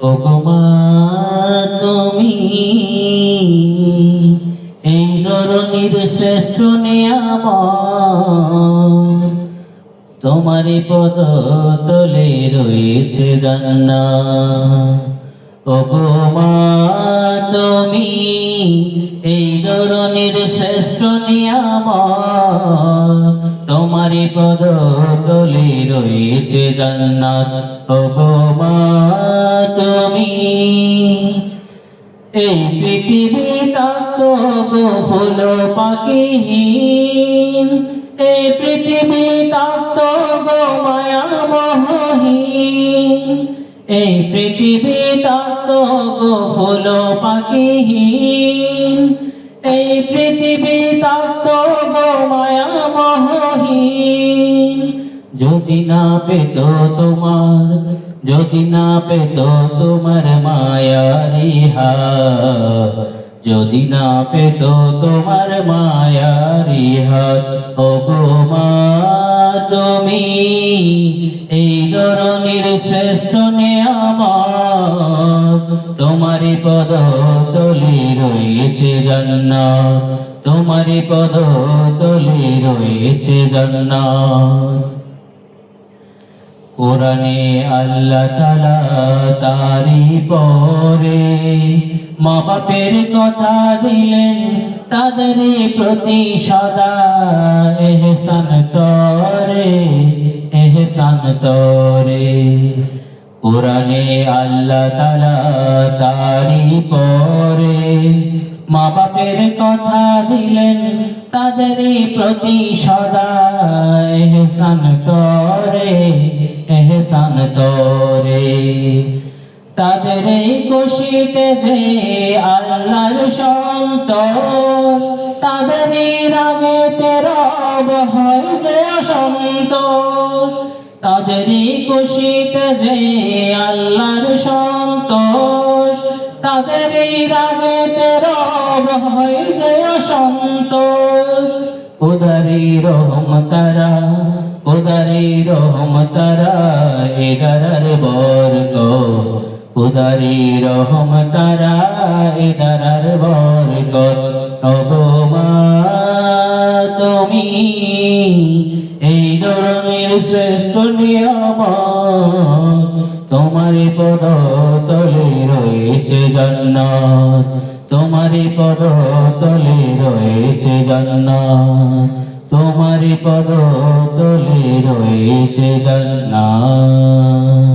ওগমা তুমি এই শ্রেষ্ঠ নিয়ামত। তোমারই পদ তলে রয়েছে জান্না ওগমা তুমি এই ধরনের শ্রেষ্ঠ নিয়ামত। তোমারই পদ তলে রয়েছে জান্নাত। ওগমা তুমি এই পৃথিবী তাকো ফুল পাখিহীন। এই পৃথিবী তাকো মায়া মহীন এই পৃথিবী তাকো ফুল পাখিহীন। এই পৃথিবী তাকো মায়া মহীন যদি না পেত তোমার, যদি না পেত তোমার মায়ারি হাত যদি না পেত তোমার মায়ারি হাত ও মা, তুমি এই ধরনের শ্রেষ্ঠ নিয়ামত তোমারই পদ তলি রয়েছে জান্নাত, তোমারই পদ তলি রয়েছে জান্নাত। কোরআনে আল্লাহ তালা তারি পরে মা বাপের কথা দিলেন, তাদের প্রতি সদা এহসান তরে এহসান তরে কোরআনে আল্লাহ তালা তারি পরে মা বাপের কথা দিলেন, তাদের প্রতি সদা এহসান করে। এহসান করে তাদের এই খুশিতে যে আল্লাহর সন্তোষ, তাদের রাগে তেরব হয় যে অসন্তোষ। তাদের এই খুশিতে যে আল্লাহর সন্তোষ, তাদের এই রাগে তেরব হয় যে অসন্তোষ। উদারি রহম তারা উদারি রহম তারা এগারার বর্গ। উদারি রহম তারা এগারার বর্গ। অগমা তুমি এই ধরনের শ্রেষ্ঠ নিয়ম তোমারই পদ তলে রয়েছে জান্নাত। তোমারই পদ তলে রয়েছে জান্নাত। তোমারই পদ তলে রয়েছে জান্নাত।